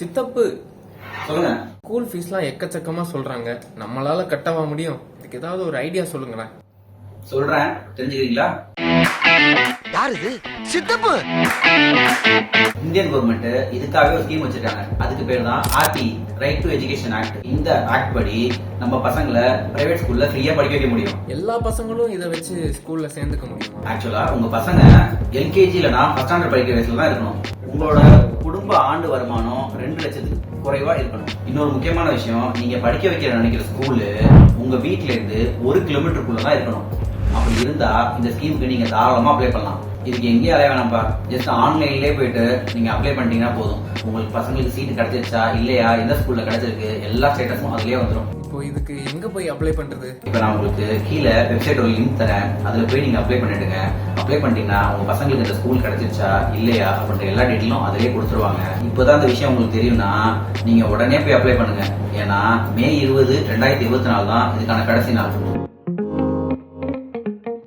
சித்தப்பு. சொல்லுங்க. ஸ்கூல் ஃபீஸ்லாம் எக்கச்சக்கமா சொல்றாங்க. நம்மளால கட்டவா முடியும்? இதுக்கு ஏதாவது ஒரு ஐடியா சொல்லுங்களேன். சொல்றேன். தெரிஞ்சுக்கிறீங்களா? யார் இது? சித்தப்பு! இந்தியன் கவர்மெண்ட் இதுக்காகவே ஒரு ஸ்கீம் வச்சிருக்காங்க. அதுக்கு பேர் தான் RT right to education act இந்த ஆக்ட் படி நம்ம பசங்களை பிரைவேட் ஸ்கூல்ல ஃப்ரீயா படிக்க வைக்க முடியும். எல்லா பசங்களும் இதை வச்சு ஸ்கூல்ல சேர்ந்துக்க முடியுமா. ஆக்சுவலா உங்க பசங்க எல்கேஜி இல்லனா ஃபர்ஸ்ட் ஸ்டாண்டர்ட் படிக்கிற வயசுல தான் இருக்கணும். உங்களோட குடும்ப ஆண்டு வருமானம் ரெண்டு லட்சத்துக்கு குறைவா இருக்கணும். இன்னொரு முக்கியமான விஷயம் நீங்க படிக்க வைக்கிற நினைக்கிற ஸ்கூலு உங்க வீட்ல இருந்து ஒரு கிலோமீட்டருக்குள்ள தான் இருக்கணும். அப்படி இருந்தா இந்த ஸ்கீமுக்கு நீங்க தாராளமா அப்ளை பண்ணலாம். இதுக்கு எங்கேயும் அலைய வேணாம்ப்பா. ஜஸ்ட் ஆன்லைன்லயே போயிட்டு நீங்க அப்ளை பண்ணிட்டீங்கன்னா போதும். உங்களுக்கு பசங்களுக்கு சீட் கிடைச்சிருச்சா இல்லையா எந்த ஸ்கூல்ல கிடைச்சிருக்கு எல்லா ஸ்டேட்டஸும் அதுலயே வந்துடும் இப்போ இதுக்கு எங்க போய் அப்ளை பண்றது? இப்போ நான் உங்களுக்கு கீழே வெப்சைட் ஒரு லிங்க் தரேன். அதுல போய் நீங்க அப்ளை பண்ணிடுங்க. அப்ளை பண்ணிட்டீங்கன்னா உங்க பசங்களுக்கு இந்த ஸ்கூல் கிடைச்சிருச்சா இல்லையா அப்படின்ற எல்லா டீட்டெயிலும் அதிலே கொடுத்துருவாங்க. இப்போதான் இந்த விஷயம் உங்களுக்கு தெரியும்னா நீங்க உடனே போய் அப்ளை பண்ணுங்க. ஏன்னா மே இருபது ரெண்டாயிரத்தி இருபத்தி நாலு தான் இதுக்கான கடைசி நாள்.